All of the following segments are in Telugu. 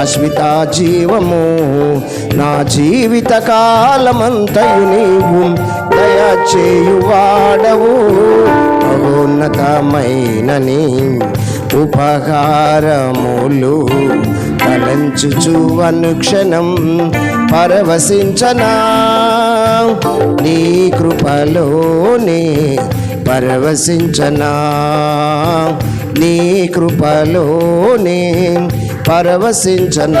శాశ్వత జీవము. నా జీవిత కాలమంతయు నీవు దయచేయువాడవు. మహోన్నతమైన నీ ఉపకారములు తలంచుచు అనుక్షణం పరవశించనా. నీ కృపలోనే పరవశించనా. నీ కృపలోనే పరవశించను.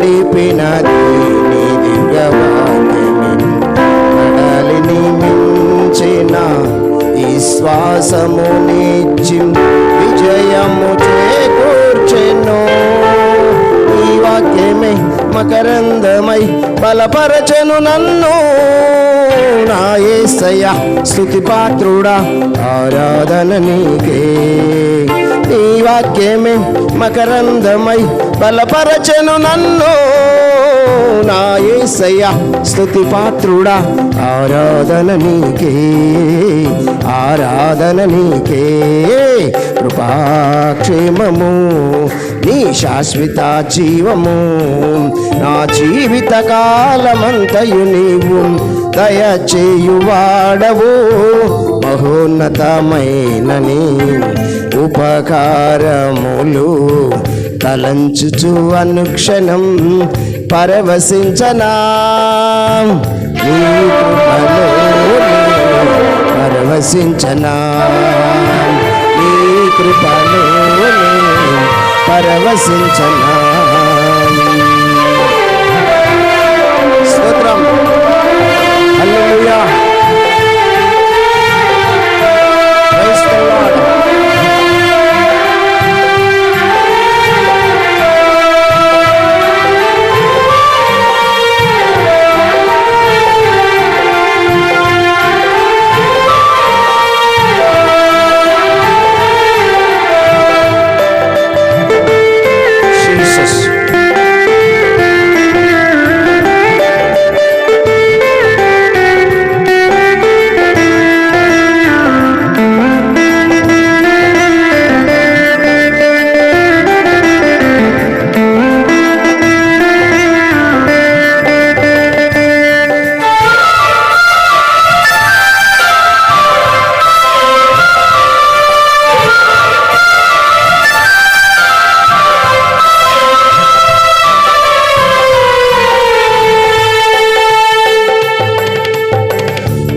నడిపిన నీ దివ్యవాణిని కడలిని మించిన ఈ శ్వాసము విజయము చేకూర్చెను. ఈ వాక్యమే మకరందమై బలపరచను నన్ను. నా ఏసయ్య స్థుతి పాత్రుడా ఆరాధన నీకే. నీ వాక్యమే మకరందమై బలపరచను నన్ను. నా ఏసయ్య స్థుతి పాత్రుడా ఆరాధన నీకే ఆరాధన నీకే. కృపాక్షేమము నీ శాశ్వత జీవము నా జీవిత కాలమంతయు నీవు దయచేయువాడవు. మహోన్నతమైన నీ ఉపకారములు తలంచుచు అనుక్షణం పరవశించనా. పరవశించనా. నీ కృపలోనే పరవశించనా.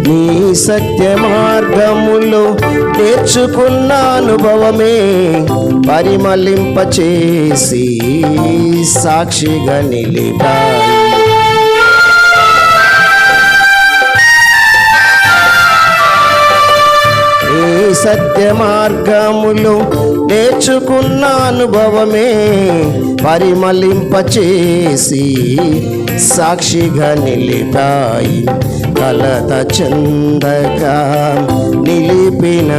నీ సత్య మార్గములో నేర్చుకున్న అనుభవమే పరిమళింప చేసి సాక్షిగా నిలిపా. సత్య మార్గములు నేర్చుకున్న అనుభవమే పరిమళింపచేసి సాక్షిగా నిలిపాయి. కలత చందగా నిలిపిన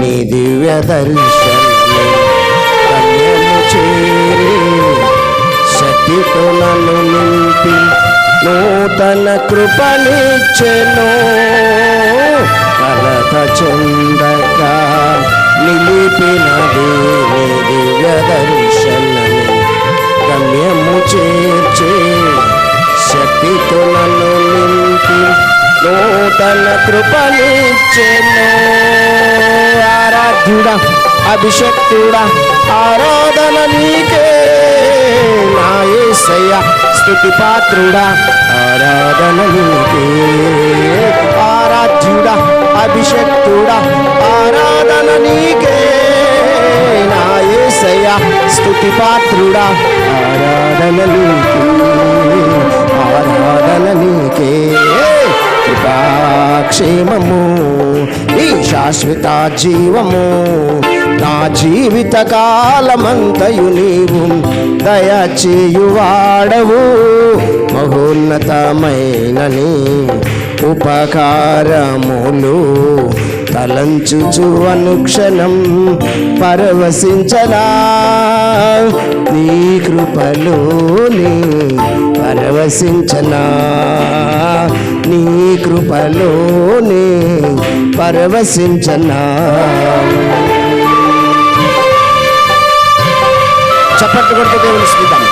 నీ దివ్య దర్శనము. కన్యము చేరి శక్తితో నన్ను నింపి నూతన కృపనిచ్చెను. కలత చెందక నిలిపినది శక్తితో నింపి నూతన కృపనిచ్చెను. ఆరాధ్యుడా అభిషక్తుడా ఆరాధన నీకే. నా యేసయ్య స్తుతి పాత్రుడా ఆరాధన నీకే. ఆరాధ్యుడా అభిషక్తుడా ఆరాధన నీకే. నా యేసయ్య స్తుతి పాత్రుడా ఆరాధన నీకే. జీవము నా జీవిత కాలమంతయు నీవు దయచేయువాడవు. మహోన్నతమైన నీ ఉపకారములు తలంచుచు అనుక్షణం పరవశించనా. నీ కృపలోని పరవశించనా? నీ కృపలోనే పరవశించనా? చప్పట్లు కొడుతూ దేవుని స్మితం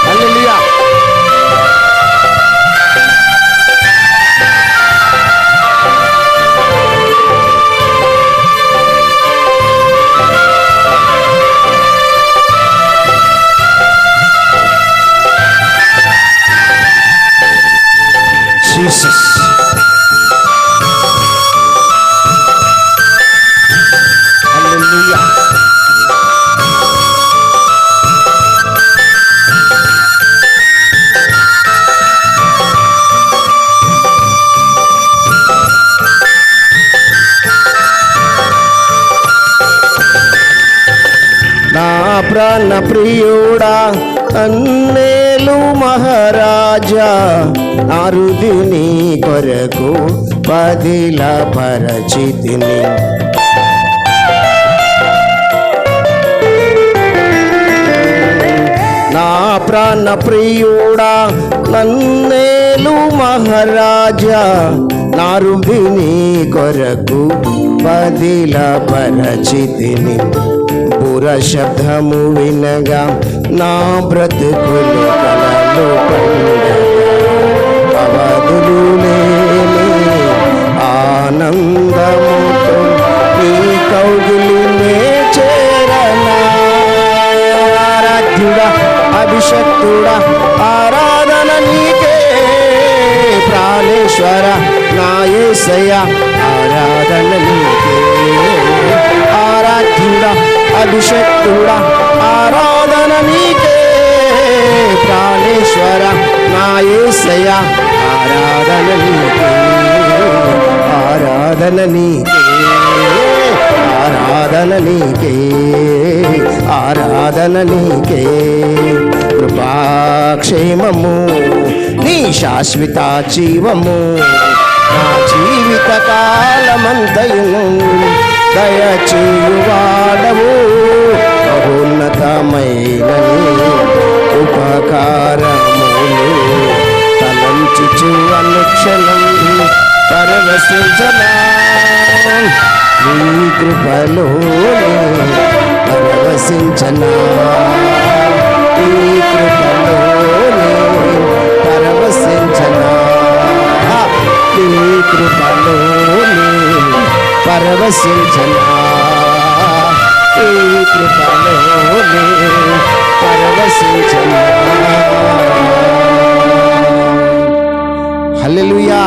హల్లెలూయా జీసస్ హల్లెలూయా నా ప్రాణ ప్రియుడా అన్నేలు మహారాజా నారుదిని కొరకు బదిల పరచితిని. నా ప్రాణ ప్రియుడా నన్నేలు మహారాజా నారుదిని కొరకు బదిల పరచితిని. బుర శబ్దము వినగా నా బ్రతుకులు కలలు పండుగ. అవధులు లేని ఆనందముతో ప్రాణేశ్వర నా యేసయ్య ఆరాధన నీకే ఆరాధన నీకే ఆరాధన నీకే. ఆరాధన నీకే కృపాక్షేమము నీ శాశ్వత జీవము నా జీవిత కాలమంతయును దయచేయువాడవు మహోన్నతమైన పరవశించనా నీ కృపలో పరవశించనా? నీ కృపలో పరవశించనా? నీ కృపలో పరవశించనా? నీ కృపలో పరవశించనా? హల్లెలూయా.